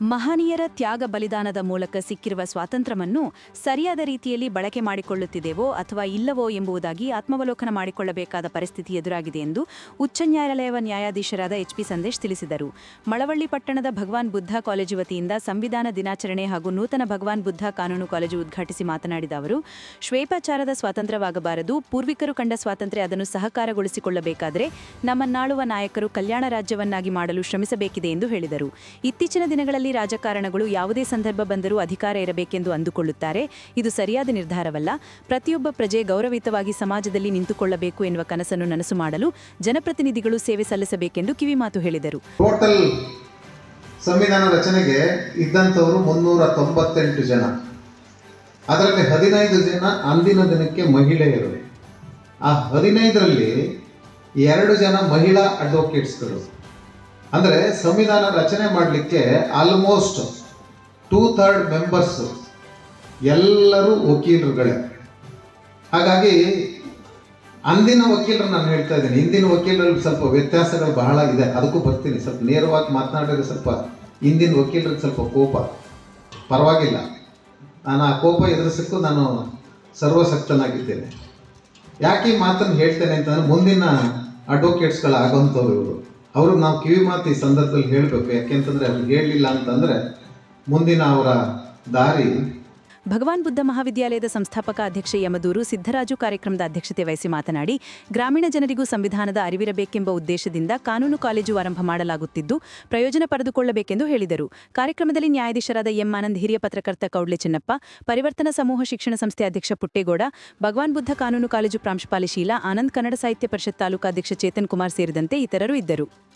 ಮಹನೀಯರ ತ್ಯಾಗ ಬಲಿದಾನದ ಮೂಲಕ ಸಿಕ್ಕಿರುವ ಸ್ವಾತಂತ್ರ್ಯವನ್ನು ಸರಿಯಾದ ರೀತಿಯಲ್ಲಿ ಬಳಕೆ ಮಾಡಿಕೊಳ್ಳುತ್ತಿದ್ದೇವೋ ಅಥವಾ ಇಲ್ಲವೋ ಎಂಬುದಾಗಿ ಆತ್ಮಾವಲೋಕನ ಮಾಡಿಕೊಳ್ಳಬೇಕಾದ ಪರಿಸ್ಥಿತಿ ಎದುರಾಗಿದೆ ಎಂದು ಉಚ್ಚ ನ್ಯಾಯಾಲಯದ ನ್ಯಾಯಾಧೀಶರಾದ ಎಚ್ಪಿ ಸಂದೇಶ್ ತಿಳಿಸಿದರು. ಮಳವಳ್ಳಿ ಪಟ್ಟಣದ ಭಗವಾನ್ ಬುದ್ಧ ಕಾಲೇಜು ವತಿಯಿಂದ ಸಂವಿಧಾನ ದಿನಾಚರಣೆ ಹಾಗೂ ನೂತನ ಭಗವಾನ್ ಬುದ್ಧ ಕಾನೂನು ಕಾಲೇಜು ಉದ್ಘಾಟಿಸಿ ಮಾತನಾಡಿದ ಅವರು, ಶ್ವೇಪಾಚಾರದ ಸ್ವಾತಂತ್ರ್ಯವಾಗಬಾರದು, ಪೂರ್ವಿಕರು ಕಂಡ ಸ್ವಾತಂತ್ರ್ಯ ಅದನ್ನು ಸಹಕಾರಗೊಳಿಸಿಕೊಳ್ಳಬೇಕಾದರೆ ನಮ್ಮನ್ನಾಳುವ ನಾಯಕರು ಕಲ್ಯಾಣ ರಾಜ್ಯವನ್ನಾಗಿ ಮಾಡಲು ಶ್ರಮಿಸಬೇಕಿದೆ ಎಂದು ಹೇಳಿದರು. ಇತ್ತೀಚಿನ ದಿನಗಳಲ್ಲಿ ರಾಜಕಾರಣಗಳು ಯಾವುದೇ ಸಂದರ್ಭ ಬಂದರೂ ಅಧಿಕಾರ ಇರಬೇಕೆಂದು ಅಂದುಕೊಳ್ಳುತ್ತಾರೆ. ಇದು ಸರಿಯಾದ ನಿರ್ಧಾರವಲ್ಲ. ಪ್ರತಿಯೊಬ್ಬ ಪ್ರಜೆ ಗೌರವಿತವಾಗಿ ಸಮಾಜದಲ್ಲಿ ನಿಂತುಕೊಳ್ಳಬೇಕು ಎನ್ನುವ ಕನಸನ್ನು ನನಸು ಮಾಡಲು ಜನಪ್ರತಿನಿಧಿಗಳು ಸೇವೆ ಸಲ್ಲಿಸಬೇಕೆಂದು ಕಿವಿಮಾತು ಹೇಳಿದರು. ಟೋಟಲ್ ಸಂವಿಧಾನ ರಚನೆಗೆ ಇದ್ದಂಥವರು ಮುನ್ನೂರ ತೊಂಬತ್ತೆಂಟು ಜನ. ಅದರಲ್ಲಿ ಹದಿನೈದು ಜನ ಅಂದಿನ ದಿನಕ್ಕೆ ಮಹಿಳೆಯರು. ಆ ಹದಿನೈದರಲ್ಲಿ ಎರಡು ಜನ ಮಹಿಳಾ ಅಡ್ವೊಕೇಟ್ಸ್ಗಳು ಅಂದರೆ ಸಂವಿಧಾನ ರಚನೆ ಮಾಡಲಿಕ್ಕೆ ಆಲ್ಮೋಸ್ಟ್ ಟೂ ಥರ್ಡ್ ಮೆಂಬರ್ಸ್ ಎಲ್ಲರೂ ವಕೀಲರುಗಳೇ. ಹಾಗಾಗಿ ಅಂದಿನ ವಕೀಲರು ನಾನು ಹೇಳ್ತಾ ಇದ್ದೀನಿ ಇಂದಿನ ವಕೀಲರಲ್ಲಿ ಸ್ವಲ್ಪ ವ್ಯತ್ಯಾಸಗಳು ಬಹಳ ಇದೆ, ಅದಕ್ಕೂ ಬರ್ತೀನಿ, ಸ್ವಲ್ಪ ನೇರವಾಗಿ ಮಾತನಾಡಿದ್ರೆ ಸ್ವಲ್ಪ ಇಂದಿನ ವಕೀಲರಿಗೆ ಸ್ವಲ್ಪ ಕೋಪ. ಪರವಾಗಿಲ್ಲ. ನಾನು ಆ ಕೋಪ ಎದುರಿಸಕ್ಕೂ ನಾನು ಸರ್ವಸಕ್ತನಾಗಿದ್ದೇನೆ ಯಾಕೆ ಈ ಮಾತನ್ನು ಹೇಳ್ತೇನೆ ಅಂತಂದ್ರೆ ಮುಂದಿನ ಅಡ್ವೊಕೇಟ್ಸ್ಗಳಾಗೋಂಥವ್ರು ಇವರು. ಅವ್ರಿಗೆ ನಾವು ಕಿವಿ ಮಾತು ಈ ಸಂದರ್ಭದಲ್ಲಿ ಹೇಳಬೇಕು. ಯಾಕೆಂತಂದ್ರೆ ಅವ್ರಿಗೆ ಹೇಳಲಿಲ್ಲ ಅಂತಂದರೆ ಮುಂದಿನ ಅವರ ದಾರಿ ಭಗವಾನ್ ಬುದ್ಧ ಮಹಾವಿದ್ಯಾಲಯದ ಸಂಸ್ಥಾಪಕ ಅಧ್ಯಕ್ಷ ಯಮದೂರು ಸಿದ್ದರಾಜು ಕಾರ್ಯಕ್ರಮದ ಅಧ್ಯಕ್ಷತೆ ವಹಿಸಿ ಮಾತನಾಡಿ, ಗ್ರಾಮೀಣ ಜನರಿಗೂ ಸಂವಿಧಾನದ ಅರಿವಿರಬೇಕೆಂಬ ಉದ್ದೇಶದಿಂದ ಕಾನೂನು ಕಾಲೇಜು ಆರಂಭ ಮಾಡಲಾಗುತ್ತಿದ್ದು, ಪ್ರಯೋಜನ ಪಡೆದುಕೊಳ್ಳಬೇಕೆಂದು ಹೇಳಿದರು. ಕಾರ್ಯಕ್ರಮದಲ್ಲಿ ನ್ಯಾಯಾಧೀಶರಾದ ಎಂ ಆನಂದ್, ಹಿರಿಯ ಪತ್ರಕರ್ತ ಕೌಡ್ಲೆ ಚಿನ್ನಪ್ಪ, ಪರಿವರ್ತನಾ ಸಮೂಹ ಶಿಕ್ಷಣ ಸಂಸ್ಥೆ ಅಧ್ಯಕ್ಷ ಪುಟ್ಟೇಗೌಡ, ಭಗವಾನ್ ಬುದ್ಧ ಕಾನೂನು ಕಾಲೇಜು ಪ್ರಾಂಶುಪಾಲಿ ಶೀಲಾ, ಆನಂದ್ ಕನ್ನಡ ಸಾಹಿತ್ಯ ಪರಿಷತ್ ತಾಲೂಕಾಧ್ಯಕ್ಷ ಚೇತನ್ ಕುಮಾರ್ ಸೇರಿದಂತೆ ಇತರರು ಇದ್ದರು.